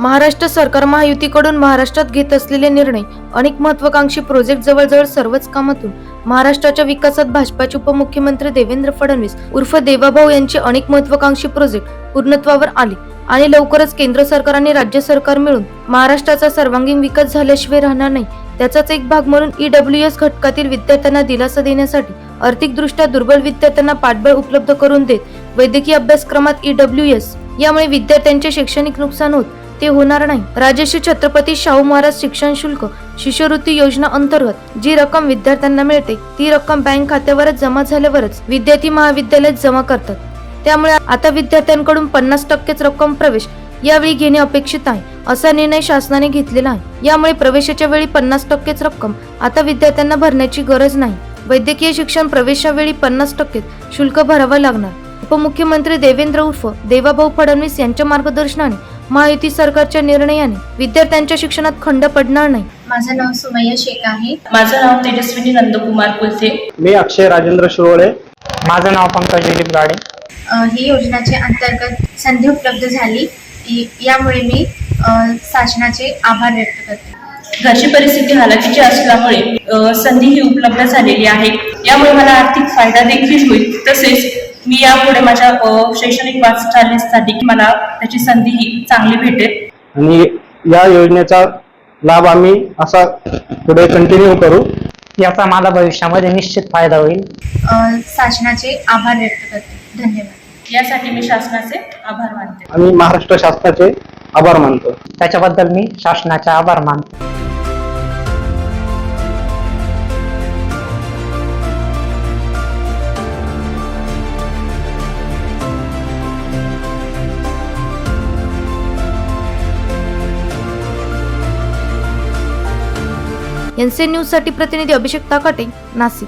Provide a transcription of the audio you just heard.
महाराष्ट्र सरकार महायुतीकडून महाराष्ट्रात घेत असलेले निर्णय अनेक महत्वाकांक्षी प्रोजेक्ट जवळजवळ सर्वच कामातून महाराष्ट्राच्या विकासात भाजपाचे उपमुख्यमंत्री देवेंद्र फडणवीस उर्फ देवाभाऊ यांचे अनेक महत्वाकांक्षी प्रोजेक्ट पूर्णत्वावर आले आणि लवकरच केंद्र सरकार आणि राज्य सरकार मिळून महाराष्ट्राचा सर्वांगीण विकास झाल्याशिवाय राहणार नाही त्याचाच एक भाग म्हणून ईडब्ल्यू एस घटकातील विद्यार्थ्यांना दिलासा देण्यासाठी आर्थिकदृष्ट्या दुर्बल विद्यार्थ्यांना पाठबळ उपलब्ध करून देत वैद्यकीय अभ्यासक्रमात ईडब्ल्यू एस यामुळे विद्यार्थ्यांचे शैक्षणिक नुकसान होत ते होणार नाही. राजश्री छत्रपती शाहू महाराज शिक्षण शुल्क शिष्यवृत्ती योजना अंतर्गत जी रक्कम विद्यार्थ्यांना मिळते ती रक्कम बँक खात्यावरच जमा झाल्यावरच विद्यार्थी महाविद्यालयात जमा करतात. त्यामुळे आता विद्यार्थ्यांकडून पन्नास टक्केच रक्कम प्रवेश यावेळी घेणे अपेक्षित आहे असा निर्णय शासनाने घेतलेला आहे. यामुळे प्रवेशाच्या वेळी पन्नास टक्केच रक्कम आता विद्यार्थ्यांना भरण्याची गरज नाही. वैद्यकीय शिक्षण प्रवेशावेळी पन्नास टक्के शुल्क भरावं लागणार. उपमुख्यमंत्री देवेंद्र उर्फ देवाभाऊ फडणवीस यांच्या मार्गदर्शनाने महायुती सरकारच्या निर्णयाने विद्यार्थ्यांच्या शिक्षणात खंड पडणार नाही. माझं नाव सुमय्या शेख आहे. माझं नाव तेजस्विनी नंदकुमार कुलथे. मी अक्षय राजेंद्र शिरोळे. माझं नाव पंकज दिलीप गाडे. अ, ही योजनाच्या अंतर्गत संधी उपलब्ध झाली. इ- यामुळे मी अ, शासनाचे आभार व्यक्त करते. घरची परिस्थिती हालाकीची असल्यामुळे अ, संधी ही उपलब्ध झालेली आहे. यामुळे मला आर्थिक फायदा देखील होईल. तसेच मी यापुढे माझ्या शैक्षणिक वाटचालीसाठी मला त्याची संधी ही चांगली भेटेल. आणि या योजनेचा लाभ आम्ही असा पुढे कंटिन्यू करू. याचा मला भविष्यामध्ये निश्चित फायदा होईल. शासनाचे आभार व्यक्त करते. धन्यवाद. यासाठी मी शासनाचे आभार मानते. आम्ही महाराष्ट्र शासनाचे आभार मानतो. त्याच्याबद्दल मी शासनाचे आभार मानतो. एनसीएन न्यूजसाठी प्रतिनिधी अभिषेक ताकाटे नाशिक.